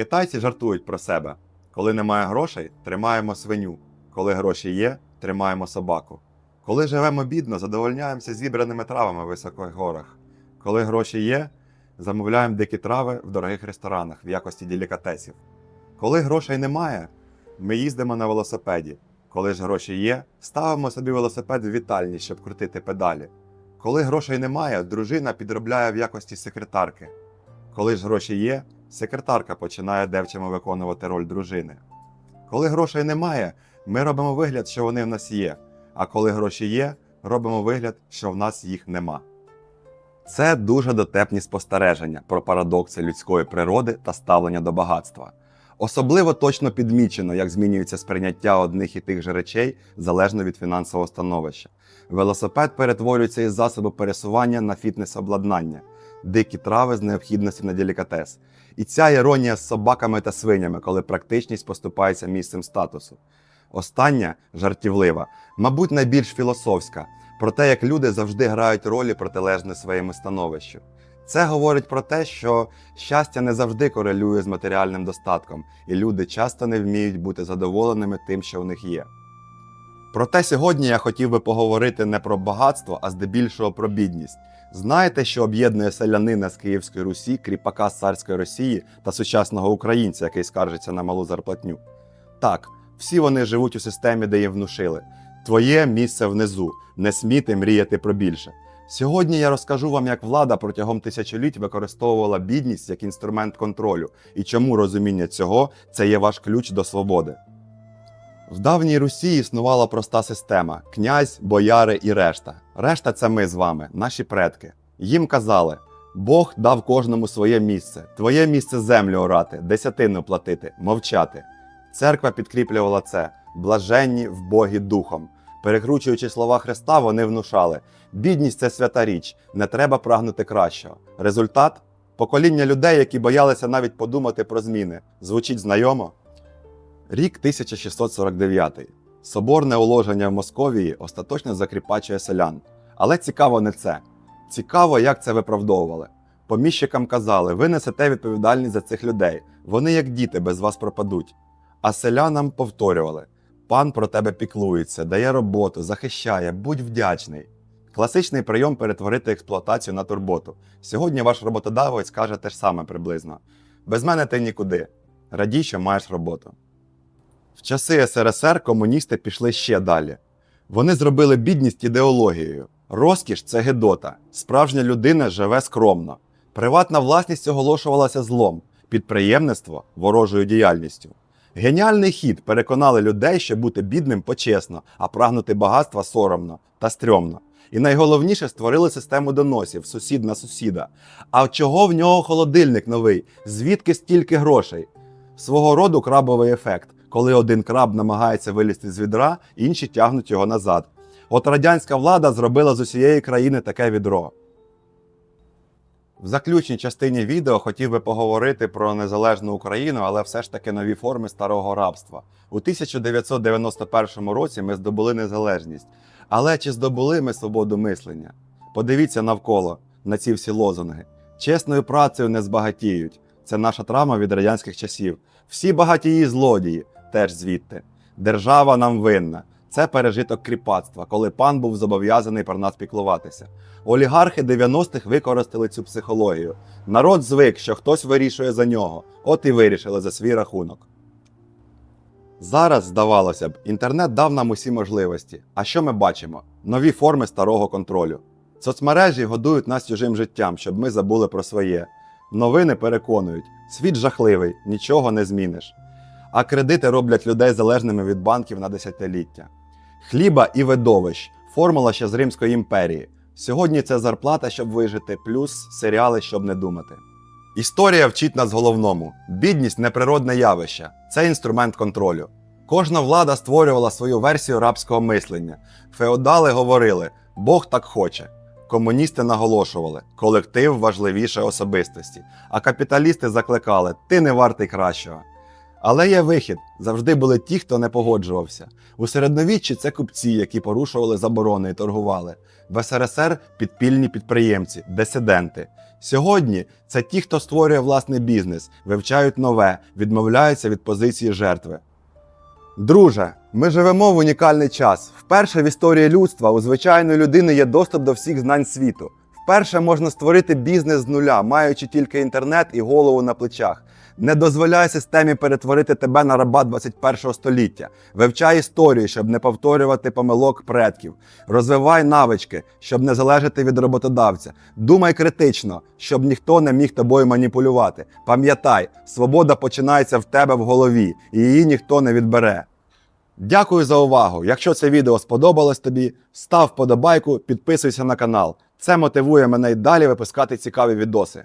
Китайці жартують про себе. Коли немає грошей, тримаємо свиню. Коли гроші є, тримаємо собаку. Коли живемо бідно, задовольняємося зібраними травами в високих горах. Коли гроші є, замовляємо дикі трави в дорогих ресторанах в якості делікатесів. Коли грошей немає, ми їздимо на велосипеді. Коли ж гроші є, ставимо собі велосипед в вітальні, щоб крутити педалі. Коли грошей немає, дружина підробляє в якості секретарки. Коли ж гроші є, секретарка починає девчимо виконувати роль дружини. Коли грошей немає, ми робимо вигляд, що вони в нас є. А коли гроші є, робимо вигляд, що в нас їх нема. Це дуже дотепні спостереження про парадокси людської природи та ставлення до багатства. Особливо точно підмічено, як змінюється сприйняття одних і тих же речей залежно від фінансового становища. Велосипед перетворюється із засобу пересування на фітнес-обладнання, дикі трави з необхідності на делікатес. І ця іронія з собаками та свинями, коли практичність поступається місцем статусу. Остання жартівлива, мабуть, найбільш філософська, про те, як люди завжди грають ролі протилежні своєму становищу. Це говорить про те, що щастя не завжди корелює з матеріальним достатком, і люди часто не вміють бути задоволеними тим, що в них є. Проте сьогодні я хотів би поговорити не про багатство, а здебільшого про бідність. Знаєте, що об'єднує селянина з Київської Русі, кріпака з царської Росії та сучасного українця, який скаржиться на малу зарплатню? Так, всі вони живуть у системі, де їм внушили. Твоє місце внизу, не сміти мріяти про більше. Сьогодні я розкажу вам, як влада протягом тисячоліть використовувала бідність як інструмент контролю і чому розуміння цього це є ваш ключ до свободи. В давній Русі існувала проста система: князь, бояри і решта. Решта це ми з вами, наші предки. Їм казали: Бог дав кожному своє місце, твоє місце землю орати, десятину платити, мовчати. Церква підкріплювала це блаженні в Богі духом. Перекручуючи слова Христа, вони внушали: бідність це свята річ, не треба прагнути кращого. Результат покоління людей, які боялися навіть подумати про зміни. Звучить знайомо? Рік 1649. Соборне уложення в Московії остаточно закріпачує селян. Але цікаво не це. Цікаво, як це виправдовували. Поміщикам казали, ви несете відповідальність за цих людей. Вони, як діти, без вас пропадуть. А селянам повторювали: пан про тебе піклується, дає роботу, захищає, будь вдячний. Класичний прийом перетворити експлуатацію на турботу. Сьогодні ваш роботодавець каже те ж саме приблизно: без мене ти нікуди. Радій, що маєш роботу. В часи СРСР комуністи пішли ще далі. Вони зробили бідність ідеологією. Розкіш це гедота. Справжня людина живе скромно. Приватна власність оголошувалася злом, підприємництво ворожою діяльністю. Геніальний хід переконали людей, що бути бідним почесно, а прагнути багатства соромно та стрьомно. І найголовніше створили систему доносів сусід на сусіда. А чого в нього холодильник новий? Звідки стільки грошей? Свого роду крабовий ефект, коли один краб намагається вилізти з відра, інші тягнуть його назад. От радянська влада зробила з усієї країни таке відро. В заключній частині відео хотів би поговорити про незалежну Україну, але все ж таки нові форми старого рабства. У 1991 році ми здобули незалежність. Але чи здобули ми свободу мислення? Подивіться навколо на ці всі лозунги. Чесною працею не збагатіють. Це наша травма від радянських часів. Всі багатії злодії теж звідти. Держава нам винна. Це пережиток кріпацтва, коли пан був зобов'язаний про нас піклуватися. Олігархи 90-х використали цю психологію. Народ звик, що хтось вирішує за нього, от і вирішили за свій рахунок. Зараз, здавалося б, інтернет дав нам усі можливості. А що ми бачимо? Нові форми старого контролю. Соцмережі годують нас чужим життям, щоб ми забули про своє. Новини переконують, світ жахливий, нічого не зміниш. А кредити роблять людей залежними від банків на десятиліття. Хліба і видовищ формула ще з Римської імперії. Сьогодні це зарплата, щоб вижити, плюс серіали, щоб не думати. Історія вчить нас головному: бідність неприродне явище, це інструмент контролю. Кожна влада створювала свою версію рабського мислення. Феодали говорили, Бог так хоче. Комуністи наголошували, колектив важливіше особистості, а капіталісти закликали, ти не вартий кращого. Але є вихід. Завжди були ті, хто не погоджувався. У середньовіччі це купці, які порушували заборони і торгували. В СРСР підпільні підприємці, дисиденти. Сьогодні це ті, хто створює власний бізнес, вивчають нове, відмовляються від позиції жертви. Друже, ми живемо в унікальний час. Вперше в історії людства у звичайної людини є доступ до всіх знань світу. Вперше можна створити бізнес з нуля, маючи тільки інтернет і голову на плечах. Не дозволяй системі перетворити тебе на раба 21 століття. Вивчай історію, щоб не повторювати помилок предків. Розвивай навички, щоб не залежати від роботодавця. Думай критично, щоб ніхто не міг тобою маніпулювати. Пам'ятай, свобода починається в тебе в голові, і її ніхто не відбере. Дякую за увагу. Якщо це відео сподобалось тобі, став вподобайку, підписуйся на канал. Це мотивує мене й далі випускати цікаві відоси.